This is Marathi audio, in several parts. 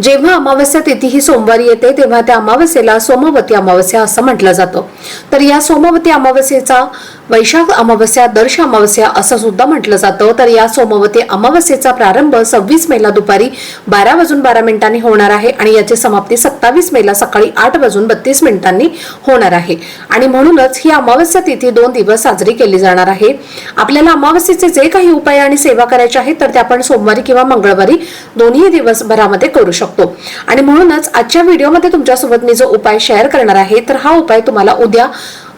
जेव्हा अमावस्या तिथी ही सोमवारी येते तेव्हा त्या अमावस्येला सोमवती अमावस्या असं म्हटलं जातं. तर या सोमवती अमावस्येचा वैशाख अमावस्या दर्श अमावस्या असं सुद्धा म्हटलं जातं. तर या सोमवती अमावस्येचा प्रारंभ सव्वीस मेला दुपारी बारा वाजून बारा मिनिटांनी होणार आहे आणि याची समाप्ती सत्तावीस मेला सकाळी आठ वाजून बत्तीस मिनिटांनी होणार आहे. आणि म्हणूनच ही अमावस्या तिथी दोन दिवस साजरी केली जाणार आहे. आपल्याला अमावस्येचे जे काही उपाय आणि सेवा करायचे आहेत तर ते आपण सोमवारी किंवा मंगळवारी दोन्ही दिवसभरामध्ये करू शकतो. आणि म्हणूनच आजच्या व्हिडिओमध्ये तुमच्यासोबत मी जो उपाय शेअर करणार आहे तर हा उपाय तुम्हाला उद्या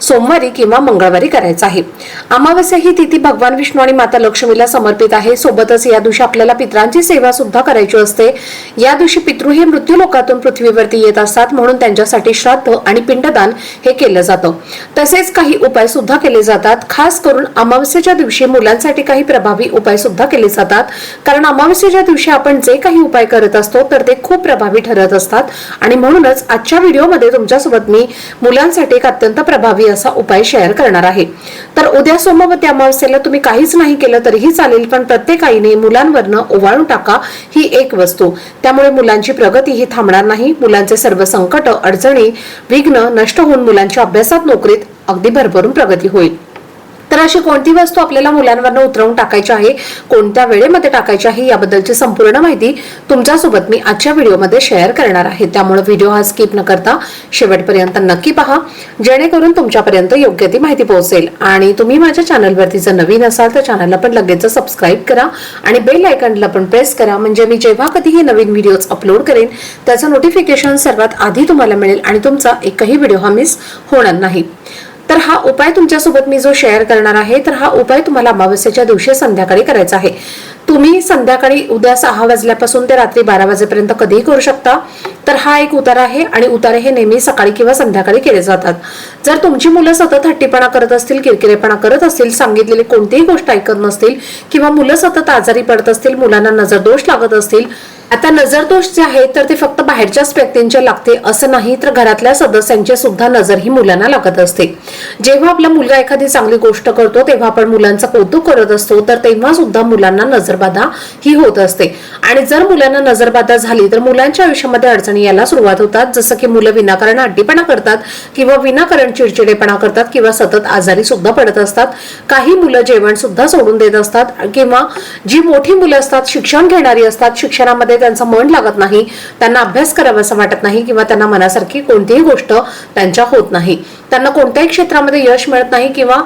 सोमवारी किंवा मंगळवारी करायचा आहे. अमावस्या ही तिथी भगवान विष्णू आणि माता लक्ष्मीला समर्पित आहे. सोबतच या दिवशी आपल्याला पित्रांची सेवा सुद्धा करायची असते. या दिवशी पितृ हे मृत्यू लोकातून पृथ्वीवरती येत असतात म्हणून त्यांच्यासाठी श्राद्ध आणि पिंडदान हे केलं जातं. तसेच काही उपाय सुद्धा केले जातात. खास करून अमावस्येच्या दिवशी मुलांसाठी काही प्रभावी उपाय सुद्धा केले जातात. कारण अमावस्येच्या दिवशी आपण जे काही उपाय करत असतो तर ते खूप प्रभावी ठरत असतात. आणि म्हणूनच आजच्या व्हिडिओमध्ये तुमच्यासोबत मी मुलांसाठी एक अत्यंत प्रभावी असा उपाय शेअर करणार आहे. तर उद्या सोमवती अमावस्येला तुम्ही काहीच नाही केलं तरीही चालेल पण प्रत्येक आईने मुलांवरनं ओवाळून टाका ही एक वस्तू. त्यामुळे मुलांची प्रगती ही थांबणार नाही. मुलांचे सर्व संकट अडचणी विघ्न नष्ट होऊन मुलांच्या अभ्यासात नोकरीत अगदी भरभरून प्रगती होईल. तर अशी कोणती वस्तू आपल्याला मुलांवरनं उतरवून टाकायची आहे कोणत्या वेळेमध्ये टाकायची आहे याबद्दलची संपूर्ण माहिती तुमच्यासोबत मी आजच्या व्हिडिओमध्ये शेअर करणार आहे. त्यामुळे व्हिडिओ हा स्किप न करता शेवटपर्यंत नक्की पहा जेणेकरून तुमच्यापर्यंत योग्य ती माहिती पोहोचेल. आणि तुम्ही माझ्या चॅनलवरती जर नवीन असाल तर चॅनलला पण लगेच सबस्क्राईब करा आणि बेल आयकनला पण प्रेस करा. म्हणजे मी जेव्हा कधीही नवीन व्हिडिओज अपलोड करेन त्याचं नोटिफिकेशन सर्वात आधी तुम्हाला मिळेल आणि तुमचा एकही व्हिडिओ हा मिस होणार नाही. तर हा उपाय तुमच्यासोबत मी जो शेअर करणार आहे तर हा उपाय तुम्हाला अमावस्येच्या दिवशी संध्याकाळी करायचा आहे. तुम्ही संध्याकाळी उद्या सहा वाजल्यापासून ते रात्री बारा वाजेपर्यंत कधीही करू शकता. तर हा एक उतार आहे आणि उतारे हे नेहमी सकाळी किंवा संध्याकाळी केले जातात. जर तुमची मुलं सतत हट्टीपणा करत असतील किरकिरेपणा करत असतील सांगितलेली कोणतीही गोष्ट ऐकत नसतील किंवा मुलं सतत आजारी पडत असतील मुलांना नजर दोष लागत असतील आता नजर दोष जे आहेत तर ते फक्त बाहेरच्याच व्यक्तींच्या लागते असं नाही तर घरातल्या सदस्यांची सुद्धा नजर ही मुलांना लागत असते. जेव्हा आपला मुलगा एखादी चांगली गोष्ट करतो तेव्हा आपण मुलांचं कौतुक करत असतो तर तेव्हा सुद्धा मुलांना नजर नजरबाधा ही होत असते. आणि जर मुलांना नजरबाधा झाली तर मुलांच्या आयुष्यामध्ये अडचणी यायला सुरुवात होतात. जसं की मुलं विनाकारण अड्डीपणा करतात किंवा विनाकारण चिडचिडेपणा करतात किंवा सतत आजारी सुद्धा पडत असतात. काही मुलं जेवण सुद्धा सोडून देत असतात किंवा जी मोठी मुलं असतात शिक्षण घेणारी असतात शिक्षणामध्ये त्यांचं मन लागत नाही त्यांना अभ्यास करावासा वाटत नाही किंवा त्यांना मनासारखी कोणतीही गोष्ट त्यांच्या होत नाही. त्यांना कोणत्याही क्षेत्रामध्ये यश मिळत नाही किंवा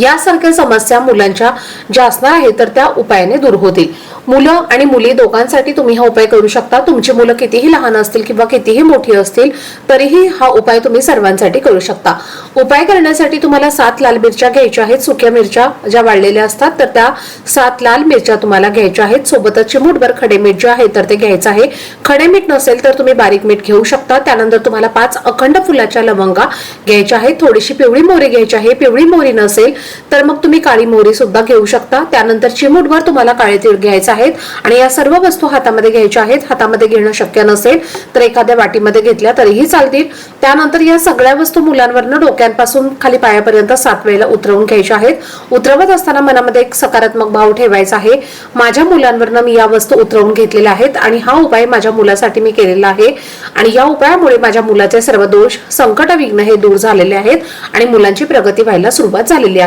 यासारख्या समस्या मुलांच्या ज्या असणार आहेत तर त्या उपायाने दूर होतील. मुलं आणि मुली दोघांसाठी तुम्ही हा उपाय करू शकता. तुमची मुलं कितीही लहान असतील किंवा कितीही मोठी असतील तरीही हा उपाय तुम्ही सर्वांसाठी करू शकता. उपाय करण्यासाठी तुम्हाला सात लाल मिरच्या घ्यायच्या आहेत. सुक्या मिरच्या ज्या वाळलेल्या असतात तर त्या सात लाल मिरच्या तुम्हाला घ्यायच्या आहेत. सोबतच चिमूटभर खडे मीठ जे आहे तर ते घ्यायचं आहे. खडे मीठ नसेल तर तुम्ही बारीक मीठ घेऊ शकता. त्यानंतर तुम्हाला पाच अखंड फुलाच्या लवंगा घ्यायच्या आहेत. थोडीशी पिवळी मोहरी घ्यायची आहे. पिवळी मोहरी नसेल तर मग तुम्ही काळी मोहरी सुद्धा घेऊ शकता. त्यानंतर चिमूटभर तुम्हाला काळे तीळ घ्यायचे आहेत आणि या सर्व वस्तू हातामध्ये घ्यायच्या आहेत. हातामध्ये घेणं शक्य नसेल तर एखाद्या वाटीमध्ये घेतल्या तरीही चालतील. त्यानंतर या सगळ्या वस्तू मुलांवरनं डोक्यांपासून खाली पायापर्यंत सात वेळेला उतरवून घ्यायच्या आहेत. उतरवत असताना मनामध्ये एक सकारात्मक भाव ठेवायचा आहे. माझ्या मुलांवरनं मी या वस्तू उतरवून घेतलेल्या आहेत आणि हा उपाय माझ्या मुलासाठी मी केलेला आहे. आणि या उपायामुळे माझ्या मुलाचे सर्व दोष संकट विघ्न हे दूर झालेले आहेत आणि मुलांची प्रगती व्हायला सुरुवात झालेली आहे.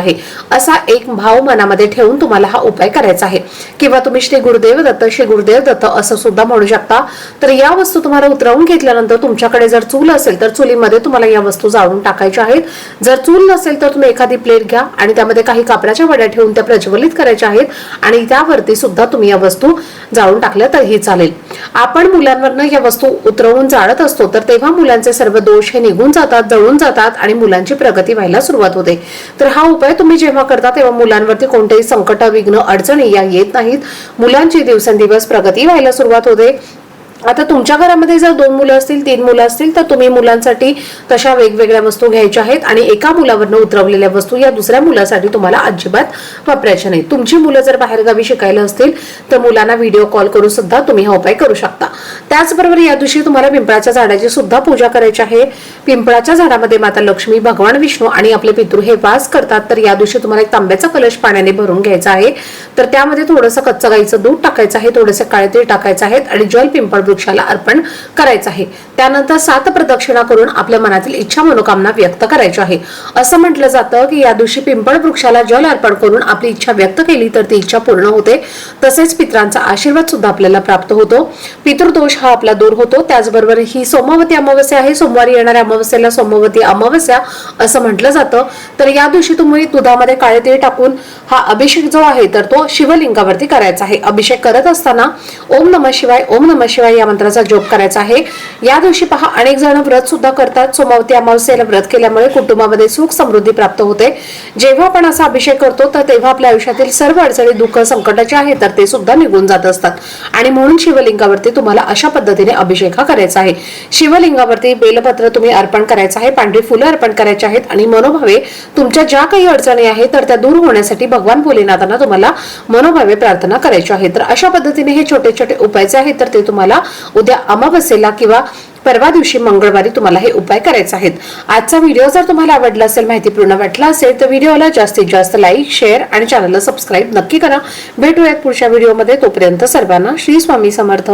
असा एक भाव मनामध्ये ठेवून तुम्हाला हा उपाय करायचा आहे. किंवा तुम्ही श्री गुरुदेव दत्त श्री गुरुदेव दत्त असं सुद्धा म्हणू शकता. तर या वस्तू तुम्हाला उतरवून घेतल्यानंतर तुमच्याकडे जर चूल असेल तर चुलीमध्ये तुम्हाला या वस्तू जाळून टाकायच्या आहेत. जर चूल नसेल तर तुम्ही एखादी प्लेट घ्या आणि त्यामध्ये काही कापडाच्या वड्या ठेवून त्या प्रज्वलित करायच्या आहेत आणि त्यावरती सुद्धा तुम्ही या वस्तू जाळून टाकल्या तरीही चालेल. आपण मुलांवरनं या वस्तू उतरवून जाळत असतो तर तेव्हा मुलांचे सर्व दोष हे निघून जातात जळून जातात आणि मुलांची प्रगती व्हायला सुरुवात होते. तर हा उपाय तुम्ही जेव्हा करता तेव्हा मुलांवरती कोणतेही संकट विघ्न अडचणी या येत नाहीत. मुलांची दिवसेंदिवस प्रगती व्हायला सुरुवात होते. आता तुमच्या घरामध्ये जर दोन मुलं असतील तीन मुलं असतील तर तुम्ही मुलांसाठी तशा वेगवेगळ्या वस्तू घ्यायच्या आहेत आणि एका मुलावरनं उतरवलेल्या वस्तू या दुसऱ्या मुलासाठी तुम्हाला अजिबात वापरायच्या नाही तुमची मुलं जर बाहेरगावी शिकायला असतील तर मुलांना व्हिडिओ कॉल करून सुद्धा तुम्ही हा उपाय करू शकता. त्याचबरोबर या दिवशी तुम्हाला पिंपळाच्या झाडाची सुद्धा पूजा करायची आहे. पिंपळाच्या झाडामध्ये माता लक्ष्मी भगवान विष्णू आणि आपले पितृ हे वास करतात. तर या दिवशी तुम्हाला एक तांब्याचा कलश पाण्याने भरून घ्यायचा आहे. तर त्यामध्ये थोडंसं कच्चं गाईचं दूध टाकायचं आहे थोडंसं काळे तीळ टाकायचं आहे आणि जल पिंपळ वृक्षाला अर्पण करायचं आहे. त्यानंतर सात प्रदक्षिणा करून आपल्या मनातील इच्छा मनोकामना व्यक्त करायची आहे. असं म्हटलं जातं की या दिवशी पिंपळ वृक्षाला जल अर्पण करून आपली इच्छा व्यक्त केली तर ती इच्छा पूर्ण होते. तसेच पित्रांचा आशीर्वाद सुद्धा आपल्याला प्राप्त होतो. पितृदोष हा आपला दूर होतो. त्याचबरोबर ही सोमवती अमावस्या आहे. सोमवारी येणाऱ्या अमावस्याला सोमवती अमावस्या असं म्हटलं जातं. तर या दिवशी तुम्ही दुधामध्ये काळे तेल टाकून हा अभिषेक जो आहे तर तो शिवलिंगावरती करायचा आहे. अभिषेक करत असताना ओम नम शिवाय ओम नम शिवाय या मंत्राचा जप करायचा आहे. या दिवशी पहा अनेक जण व्रत सुद्धा करतात. सोमवती अमावस्येला व्रत केल्यामुळे कुटुंबामध्ये सुख समृद्धी प्राप्त होते. जेव्हा आपण असा अभिषेक करतो तर तेव्हा आपल्या आयुष्यातील सर्व अडचणी दुःख संकटाचे आहे तर ते सुद्धा निघून जात असतात. आणि म्हणून शिवलिंगावरती तुम्हाला अशा पद्धतीने अभिषेक हा करायचा आहे. शिवलिंगावरती बेलपत्र तुम्ही अर्पण करायचं आहे पांढरी फुलं अर्पण करायची आहेत आणि मनोभावे तुमच्या ज्या काही अडचणी आहेत तर त्या दूर होण्यासाठी भगवान भोलेनाथांना तुम्हाला मनोभावे प्रार्थना करायची आहे. तर अशा पद्धतीने हे छोटे छोटे उपायचे आहेत तर ते तुम्हाला उद्या अमावस्येला किंवा परवा दिवशी मंगळवारी तुम्हाला हे उपाय करायचे आहेत. आजचा व्हिडिओ जर तुम्हाला आवडला असेल माहितीपूर्ण वाटला असेल तर व्हिडिओला जास्तीत जास्त लाईक शेअर आणि चॅनलला सबस्क्राईब नक्की करा. भेटूयात पुढच्या व्हिडिओमध्ये. तोपर्यंत सर्वांना श्री स्वामी समर्थ.